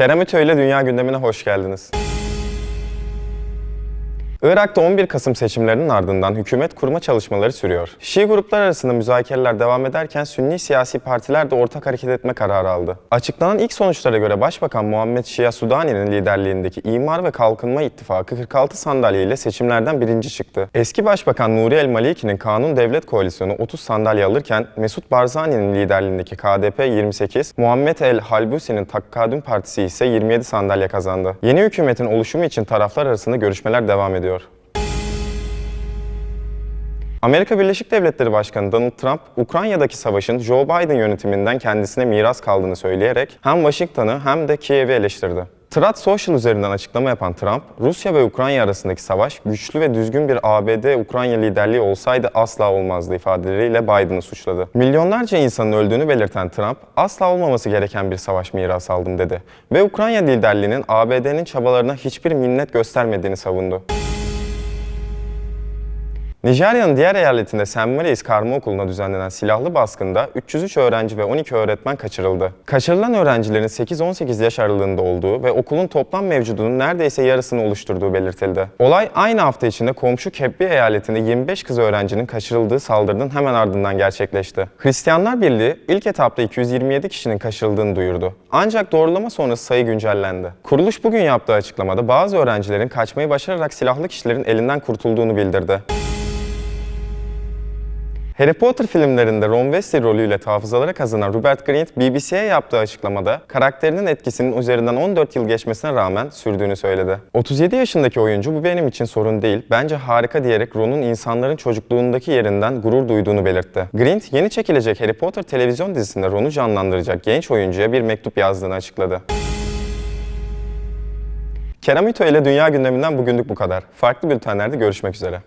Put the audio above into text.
Kerem ile Dünya Gündemine hoş geldiniz. Irak'ta 11 Kasım seçimlerinin ardından hükümet kurma çalışmaları sürüyor. Şii gruplar arasında müzakereler devam ederken Sünni siyasi partiler de ortak hareket etme kararı aldı. Açıklanan ilk sonuçlara göre Başbakan Muhammed Şia Sudani'nin liderliğindeki İmar ve Kalkınma İttifakı 46 sandalye ile seçimlerden birinci çıktı. Eski Başbakan Nuri El Maliki'nin Kanun Devlet Koalisyonu 30 sandalye alırken Mesut Barzani'nin liderliğindeki KDP 28, Muhammed El Halbusi'nin Takkadüm Partisi ise 27 sandalye kazandı. Yeni hükümetin oluşumu için taraflar arasında görüşmeler devam ediyor. Amerika Birleşik Devletleri Başkanı Donald Trump, Ukrayna'daki savaşın Joe Biden yönetiminden kendisine miras kaldığını söyleyerek hem Washington'ı hem de Kiev'i eleştirdi. Truth Social üzerinden açıklama yapan Trump, Rusya ve Ukrayna arasındaki savaş güçlü ve düzgün bir ABD-Ukrayna liderliği olsaydı asla olmazdı ifadeleriyle Biden'ı suçladı. Milyonlarca insanın öldüğünü belirten Trump, asla olmaması gereken bir savaş mirası aldım dedi ve Ukrayna liderliğinin ABD'nin çabalarına hiçbir minnet göstermediğini savundu. Nijerya'nın diğer eyaletinde St. Mary's Karma Okulu'na düzenlenen silahlı baskında 303 öğrenci ve 12 öğretmen kaçırıldı. Kaçırılan öğrencilerin 8-18 yaş aralığında olduğu ve okulun toplam mevcudunun neredeyse yarısını oluşturduğu belirtildi. Olay aynı hafta içinde komşu Kebbi eyaletinde 25 kız öğrencinin kaçırıldığı saldırının hemen ardından gerçekleşti. Hristiyanlar Birliği ilk etapta 227 kişinin kaçırıldığını duyurdu. Ancak doğrulama sonrası sayı güncellendi. Kuruluş bugün yaptığı açıklamada bazı öğrencilerin kaçmayı başararak silahlı kişilerin elinden kurtulduğunu bildirdi. Harry Potter filmlerinde Ron Weasley rolüyle hafızalara kazanan Rupert Grint, BBC'ye yaptığı açıklamada karakterinin etkisinin üzerinden 14 yıl geçmesine rağmen sürdüğünü söyledi. 37 yaşındaki oyuncu bu benim için sorun değil, bence harika diyerek Ron'un insanların çocukluğundaki yerinden gurur duyduğunu belirtti. Grint, yeni çekilecek Harry Potter televizyon dizisinde Ron'u canlandıracak genç oyuncuya bir mektup yazdığını açıkladı. Kerem İto ile Dünya gündeminden bugünlük bu kadar. Farklı bültenlerde görüşmek üzere.